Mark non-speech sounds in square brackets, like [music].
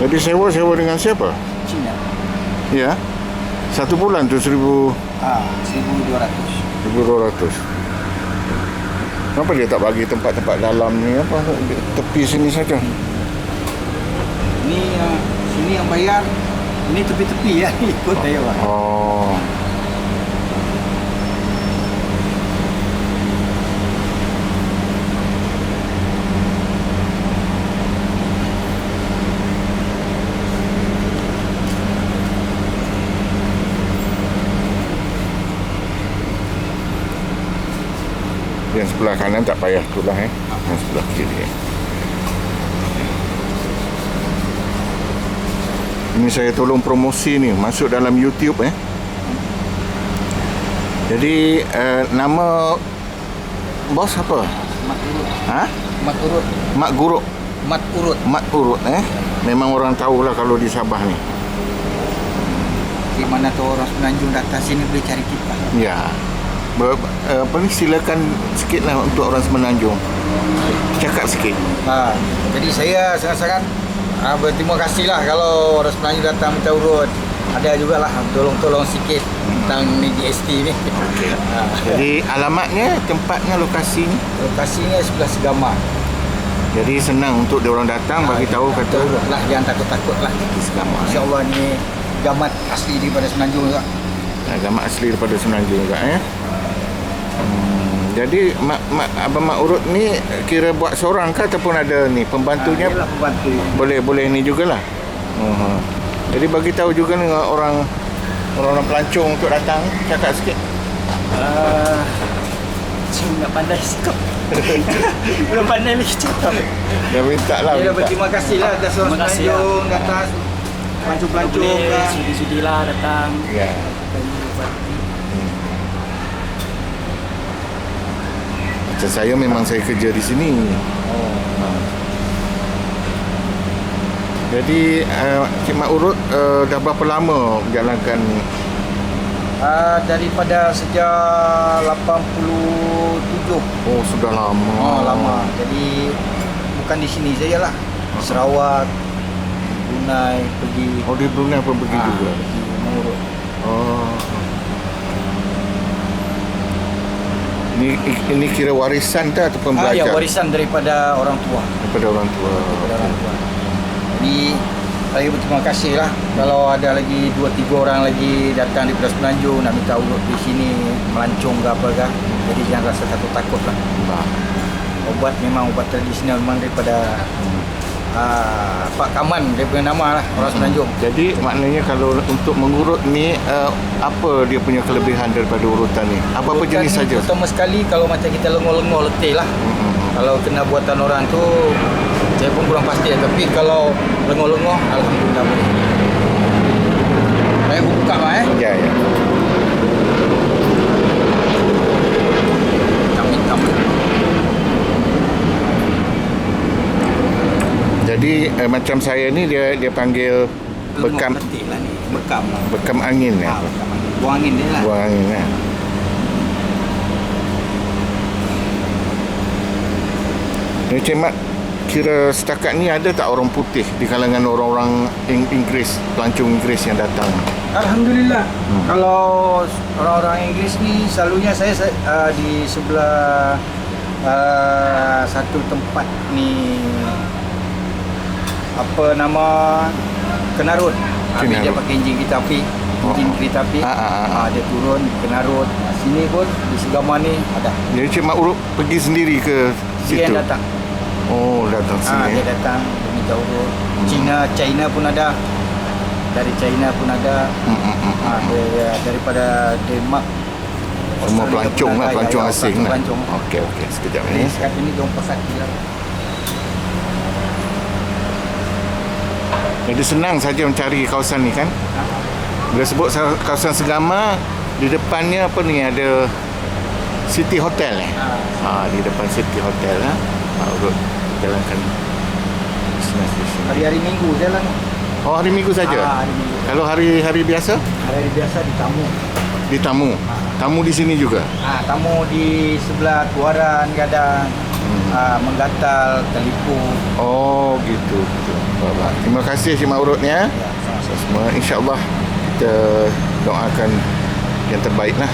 Jadi sewa-sewa dengan siapa? Cina. Ya. Satu bulan tu seribu Ah, 1200. seribu dua ratus. Kenapa dia tak bagi tempat-tempat dalam ni apa tepi sini saja? Ini yang sini yang bayar. Ini tepi-tepi ya [laughs] ikut saya Pak. Oh. Sebelah kanan tak payah tu lah eh. Yang sebelah kiri. Eh. Ini saya tolong promosi ni masuk dalam YouTube eh. Jadi uh, nama bos apa? Mat urut. Ha? Mat urut. Mak Guruk, Mat urut. Mat Urut eh. Memang orang tahulah kalau di Sabah ni. Di mana tu orang Semenanjung datang sini boleh cari kita. Ya. Ber, uh, apa ni silakan sikitlah untuk orang Semenanjung. Cakap sikit. Ha, jadi saya sangat-sangat ah, berterima kasih lah kalau orang Semenanjung datang minta urut. Ada jugalah tolong-tolong sikit tentang ni GST ni. Okey. [laughs] Ha, Jadi alamatnya, tempatnya, lokasinya. lokasinya sebelah Segama. Jadi senang untuk dia orang datang bagi tahu kata urut lah jangan takut-takut lah. di Segama. InsyaAllah ni gamat asli daripada Semenanjung juga. Agama asli daripada Semenanjung juga ya. Hmm, jadi mak, mak abang mak urut ni kira buat seorang ke ataupun ada ni pembantunya Ha, pembantu. boleh boleh ni jugalah. Uh-huh. Jadi bagi tahu juga ni orang orang-orang pelancong untuk datang cakap sikit. Uh, saya tak pandai cakap [laughs] Belum pandai lagi cakap Dah minta lah. Minta. berterima kasih lah atas orang Semenanjung datang pelancong-pelancong Boleh kan. sudi-sudi lah datang Ya. Macam saya memang saya kerja di sini. Ha. Jadi uh, Cik Mak Urut uh, dah berapa lama menjalankan Ah, daripada sejak 87 Oh sudah lama. Oh, lama. Jadi bukan di sini saja lah. Di Sarawak, Brunei, pergi Oh di Brunei pun pergi Ah, juga. pergi mengurut. Oh. Ini ini kira warisan ke ataupun Ah, ya belajar warisan daripada orang tua. daripada orang tua. Daripada orang tua. Jadi saya berterima kasih lah kalau ada lagi 2-3 orang lagi datang di Semenanjung nak minta urut di sini melancong ke apa ke jadi jangan rasa takut-takut lah obat memang obat tradisional memang daripada uh, Pak Kaman dia punya nama lah orang Semenanjung Jadi maknanya kalau untuk mengurut ni uh, apa dia punya kelebihan daripada urutan ni? Apa-apa Urutan jenis ni saja? Pertama sekali kalau macam kita lengur-lengur letih lah. Mm-mm. Kalau kena buatan orang tu saya pun kurang pasti. Tapi kalau lengur-lengur alhamdulillah boleh. Saya buka lah eh. Ya ya. Jadi uh, macam saya ni dia dia panggil bekam lah ni. Bekam lah. bekam angin ya. Ha, bekam angin. Buang angin dia lah. Buang angin ya. Ni Cik Mat kira setakat ni ada tak orang putih di kalangan orang-orang Ing- Inggeris, pelancong Inggeris yang datang? Alhamdulillah. Kalau orang-orang Inggeris ni selalunya saya uh, di sebelah uh, satu tempat ni apa nama Kenarut. Habis dia Kenarut. pakai enjin kereta api. Enjin Oh. kereta api. Ah, ah, ah. Ah, dia turun Kenarut. Ah, Sini pun di Segama ni ada. Jadi Cik Mat Urut pergi sendiri ke situ? Dia datang. Oh, datang Ah, sini. dia datang dia minta urut. China, China pun ada. Dari China pun ada. Hmm, hmm, hmm. Ah, dia, daripada Denmark. Semua Australia pelancong lah, pelancong asing lah. Okey, okey. Sekejap Jadi ni. sekarang ini dia orang pasal Jadi senang saja mencari kawasan ni kan? Bila sebut sa- kawasan Segama, di depannya apa ni ada City Hotel eh? Ha, di depan City Hotel ha. Ha, urut jalankan business di sini. Hari-hari minggu jalan. Oh, hari Minggu saja? Ah, hari minggu. Kalau hari-hari biasa? Hari-hari biasa di tamu. Di tamu. Tamu di sini juga. Ah, tamu di sebelah Tuaran kadang. Hmm. uh, menggatal, terlipu. Oh gitu. Baik. Terima kasih Cik Maurud ya. Ya. Semua insya-Allah kita doakan yang terbaik lah